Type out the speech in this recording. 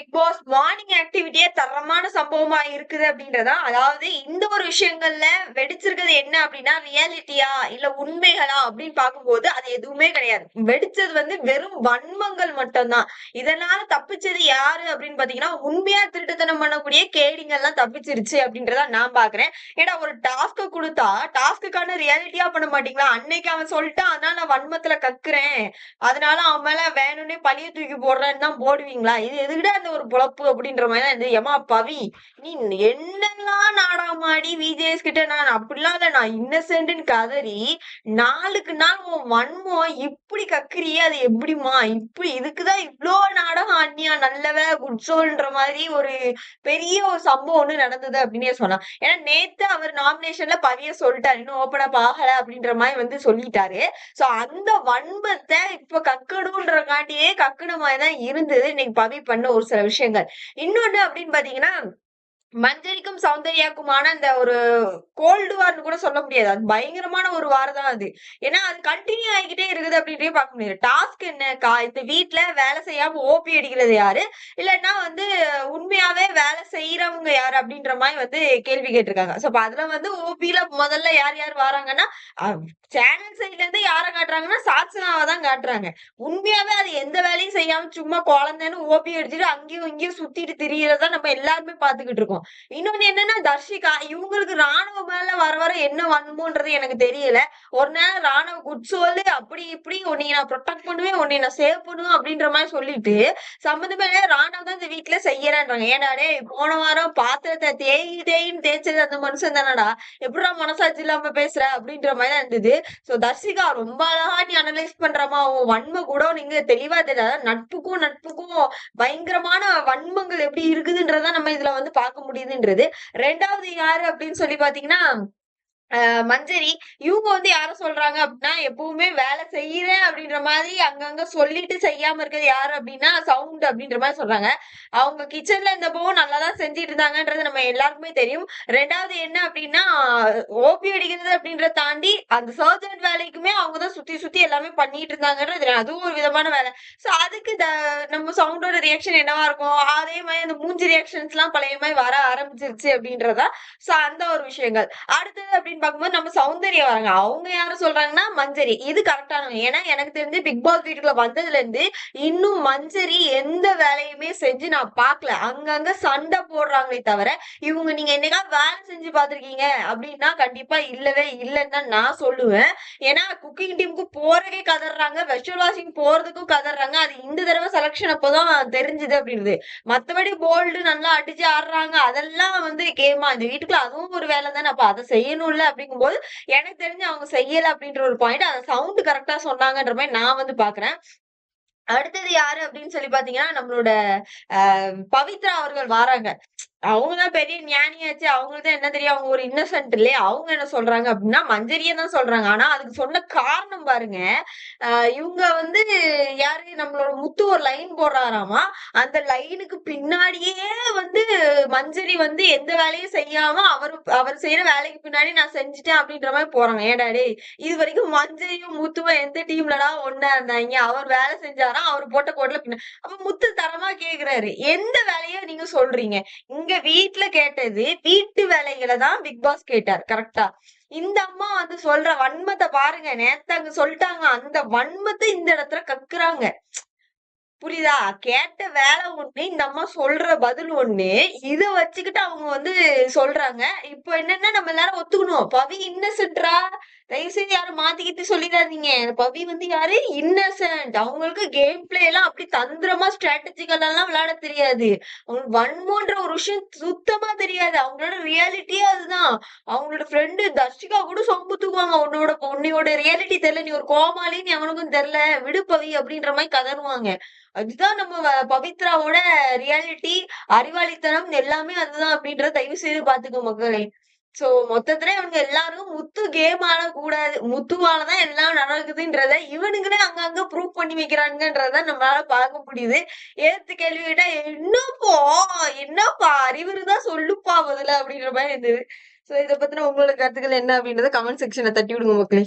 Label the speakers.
Speaker 1: Big pass morning ஆக்டிவிட்டியே தரமான சம்பவமா இருக்குது அப்படின்றதா? அதாவது இந்த ஒரு விஷயங்கள்ல வெடிச்சிருக்கிறது என்ன அப்படின்னா ரியாலிட்டியா இல்ல உண்மைகளா அப்படின்னு பார்க்கும்போது அது எதுவுமே கிடையாது. வெடிச்சது வந்து வெறும் வன்மங்கள் மட்டும்தான். இதனால தப்பிச்சது யாரு அப்படின்னு பாத்தீங்கன்னா உண்மையா திருட்டுத்தனம் பண்ணக்கூடிய கேடிங்க எல்லாம் தப்பிச்சிருச்சு அப்படின்றத நான் பாக்குறேன் ஏன்னா ஒரு டாஸ்க கொடுத்தா டாஸ்க்குக்கான ரியாலிட்டியா பண்ண மாட்டீங்களா? அன்னைக்கு அவன் சொல்லிட்டான் அதனால நான் வன்மத்துல கக்குறேன். அதனால அவன் மேல வேணும்னே பழிய தூக்கி போடுறேன்னு தான் போடுவீங்களா? இது எதுக்கிட்ட அந்த ஒரு பொழப்பு? அப்படின்ற மாதிரி தான் இது ஏமா பவி நீ என்னெல்லாம் நாடாமாடி விஜேஸ் கிட்ட நான் அப்படிலாம் நான் இன்னசென்ட்னு கதறி நாளுக்கு நாள் உன் வன்மம் இப்படி கக்குறியே அது எப்படிமா இப்படி இதுக்குதான் இவ்வளோ நாடகம் அண்ணியா நல்லவ குட் மாதிரி ஒரு பெரிய ஒரு சம்பவம் ஒண்ணு நடந்தது அப்படின்னே சொன்னான் ஏன்னா நேத்து அவர் நாமினேஷன்ல பவிய சொல்லிட்டாரு. இன்னும் ஓப்பன் அப் ஆகல அப்படின்ற மாதிரி வந்து சொல்லிட்டாரு. சோ அந்த வன்மத்தை இப்ப கக்கணுன்றக்காண்டியே கக்குன மாதிரி தான் இருந்தது. இன்னைக்கு பவி பண்ண ஒரு சில விஷயங்கள். இன்னொன்னு அப்படின்னு பாத்தீங்கன்னா மஞ்சரிக்கும் சௌந்தர்யாக்குமான அந்த ஒரு கோல்டு வார்னு கூட சொல்ல முடியாது. அது பயங்கரமான ஒரு வாரம் தான் அது. ஏன்னா அது கண்டினியூ ஆகிக்கிட்டே இருக்குது அப்படின்றே பார்க்க முடியாது. டாஸ்க் என்ன? கா இந்த வீட்டுல வேலை செய்யாம ஓபி அடிக்கிறது யாரு? இல்லைன்னா வந்து உண்மையாவே வேலை செய்யறவங்க யாரு? அப்படின்ற மாதிரி வந்து கேள்வி கேட்டிருக்காங்க. சோ அதுல வந்து ஓபியில முதல்ல யார் யார் வராங்கன்னா சேனல் சைட்ல இருந்து யார காட்டுறாங்கன்னா சாட்சனாவை தான் காட்டுறாங்க. உண்மையாவே அது எந்த வேலையும் செய்யாம சும்மா குழந்தைன்னு ஓபி அடிச்சுட்டு அங்கேயும் இங்கேயும் சுத்திட்டு திரியறதா நம்ம எல்லாருமே பாத்துக்கிட்டு இருக்கோம். இன்னொன்னு என்னன்னா தர்ஷிகா இவங்களுக்கு ராணுவ மேல வர வர என்ன வன்மோன்றது எனக்கு தெரியல. ஒரு நேரம் ராணுவ குட்சோல் அப்படி இப்படி உன்னை நான் ப்ரொடெக்ட் பண்ணுவேன் உன்னை நான் சேவ் பண்ணுவேன் அப்படின்ற மாதிரி சொல்லிட்டு சம்மந்தமே ராணுவ தான் இந்த வீட்டுல செய்யறேன்றாங்க. ஏன்னா டே போன வாரம் பாத்திரத்தை தேய் தேயின்னு தேய்ச்சது அந்த மனுஷன் தானடா. எப்படிடா மனசாட்சி இல்லாம பேசுற அப்படின்ற மாதிரி தான் இருந்தது. சோ தர்ஷிகா ரொம்ப அழகா நீ அனலைஸ் பண்றமா உன் வன்மை கூட நீங்க தெளிவா தெரியாத. நட்புக்கும் நட்புக்கும் பயங்கரமான வன்மங்கள் எப்படி இருக்குதுன்றத நம்ம இதுல வந்து பார்க்க முடியுதுன்றது ரெண்டாவது யாரு அப்படின்னு சொல்லி பாத்தீங்கன்னா மஞ்சரி. இவங்க வந்து சொல்றாங்க அப்படின்னா எப்பவுமே வேலை செய்யறேன் அப்படின்ற மாதிரி அங்கங்க சொல்லிட்டு செய்யாம இருக்கிறது யாரு அப்படின்னா சவுண்ட் அப்படின்ற மாதிரி சொல்றாங்க. அவங்க கிச்சன்ல இருந்தப்பவும் நல்லா தான் செஞ்சுட்டு இருந்தாங்கன்றது நம்ம எல்லாருக்குமே தெரியும். ரெண்டாவது என்ன அப்படின்னா ஓபி அடிக்கிறது அப்படின்றத தாண்டி அந்த சர்ஜன் வேலைக்குமே அவங்க தான் சுத்தி சுத்தி எல்லாமே பண்ணிட்டு இருந்தாங்கன்றது தெரியும். அதுவும் ஒரு விதமான வேலை. சோ அதுக்கு த- நம்ம சவுண்டோட ரியாக்ஷன் என்னவா இருக்கும்? அதே மாதிரி அந்த மூஞ்சி ரியாக்ஷன்ஸ் எல்லாம் பழைய மாதிரி வர ஆரம்பிச்சிருச்சு அப்படின்றதா சோ அந்த ஒரு விஷயங்கள். அடுத்தது அப்படின்னு பார்க்கும்போது நம்ம சௌந்தர்யா வராங்க. அவங்க யாரு சொல்றாங்கன்னா மஞ்சரி. இது கரெக்டான ஏன்னா எனக்கு தெரிஞ்சு பிக் பாஸ் வீட்டுக்குள்ள வந்ததுல இருந்து இன்னும் மஞ்சரி எந்த வேலையுமே செஞ்சு நான் பார்க்கல அங்கங்க சண்டை போடுறாங்களே தவிர இவங்க நீங்க என்னைக்கா வேலை செஞ்சு பார்த்திருக்கீங்க அப்படின்னா கண்டிப்பா இல்லவே இல்லைன்னு தான் நான் சொல்லுவேன். ஏன்னா குக்கிங் டீமுக்கு போறதுக்கே கதறாங்க வெர்ச்சுவல் வாஷிங் போறதுக்கும் கதறாங்க. அது இந்த தடவை செலக்ஷன் அப்போதான் தெரிஞ்சுது அப்படின்றது மத்தபடி போல்டு நல்லா அடிச்சு ஆடுறாங்க. அதெல்லாம் வந்து கேமா. இந்த வீட்டுக்குள்ள அதுவும் ஒரு வேலை தானே அப்ப அதை செய்யணும்ல அப்படிங்கும்போது எனக்கு தெரிஞ்சு அவங்க செய்யல அப்படின்ற ஒரு பாயிண்ட் அந்த சவுண்ட் கரெக்டா சொன்னாங்கன்ற மாதிரி நான் வந்து பாக்குறேன். அடுத்தது யாரு அப்படின்னு சொல்லி பாத்தீங்கன்னா நம்மளோட ஆஹ் பவித்ரா அவர்கள் வராங்க. அவங்கதான் பெரிய ஞானியாச்சு. அவங்களுக்கு தான் என்ன தெரியும்? அவங்க ஒரு இன்னசென்ட் இல்லையா? அவங்க என்ன சொல்றாங்க அப்படின்னா மஞ்சரியை தான் சொல்றாங்க. ஆனா அதுக்கு சொன்ன காரணம் பாருங்க. இவங்க வந்து யாரு? நம்மளோட முத்து ஒரு லைன் போடுறாராமா? அந்த லைனுக்கு பின்னாடியே மஞ்சரி வந்து எந்த வேலையும் செய்யாம அவர் அவர் செய்யற வேலைக்கு பின்னாடி நான் செஞ்சுட்டேன் அப்படின்ற மாதிரி போறாங்க. ஏடா டேய் இது வரைக்கும் மஞ்சரியும் முத்துவும் எந்த டீம்லடா ஒண்ணா இருந்தாங்க? அவர் வேலை செஞ்சாரா? அவர் போட்ட கோட்ல பின்ன அப்ப முத்து தரமா கேக்குறாரு. எந்த வேலைய நீங்க சொல்றீங்க? இங்க வீட்டுல கேட்டது வீட்டு வேலைகளை தான் பிக் பாஸ் கேட்டார். கரெக்டா இந்த அம்மா வந்து சொல்ற வன்மத்தை பாருங்க. நேத்து அங்க சொல்லிட்டாங்க. அந்த வன்மத்தை இந்த இடத்துல கக்குறாங்க. புரியுதா? கேட்ட வேலை ஒண்ணு இந்த அம்மா சொல்ற பதில் ஒண்ணு இத வச்சுக்கிட்டு அவங்க வந்து சொல்றாங்க. இப்போ என்னன்னா நம்ம எல்லாரும் ஒத்துக்கணும். பவி இன்னசென்ட்ரா தயவு செய்து யாரும் மாத்திக்கிட்டு சொல்லிடாதீங்க. பவி வந்து யாரு? இன்னசென்ட் அவங்களுக்கு கேம் பிளே எல்லாம் அப்படி தந்திரமா ஸ்ட்ராட்டஜிக்கல் எல்லாம் விளையாட தெரியாது. அவங்களுக்கு வன்மோன்ற ஒரு விஷயம் சுத்தமா தெரியாது. அவங்களோட ரியாலிட்டியே அதுதான். அவங்களோட ஃப்ரெண்டு தர்ஷிகா கூட சொம்பு தூக்குவாங்க. உன்னோட உன்னையோட ரியாலிட்டி தெரியல. நீ ஒரு கோமாளின்னு அவனுக்கும் தெரியல. விடு பவி அப்படின்ற மாதிரி கதறுவாங்க. அதுதான் நம்ம வ- பவித்ராவோட ரியாலிட்டி அறிவாளித்தனம் எல்லாமே அதுதான் அப்படின்றத தயவு செய்து பாத்துக்கோ மக்களே. சோ மொத்தத்துல இவனுங்க எல்லாரும் முத்து கேம் ஆடக்கூடாது முத்துவாலதான் எல்லாம் நடக்குதுன்றத இவனுங்களே அங்கங்க ப்ரூவ் பண்ணி வைக்கிறாங்கன்றத நம்மளால பார்க்க முடியுது. ஏத்து கேள்வி கேட்டா என்னப்பா என்னப்பா அறிவுரு தான் சொல்லுப்பா முதல்ல அப்படின்ற மாதிரி இருந்தது. சோ இத பத்தின உங்களோட கருத்துக்கள் என்ன அப்படின்றத கமெண்ட் செக்ஷன்ல தட்டி விடுங்க மக்களே.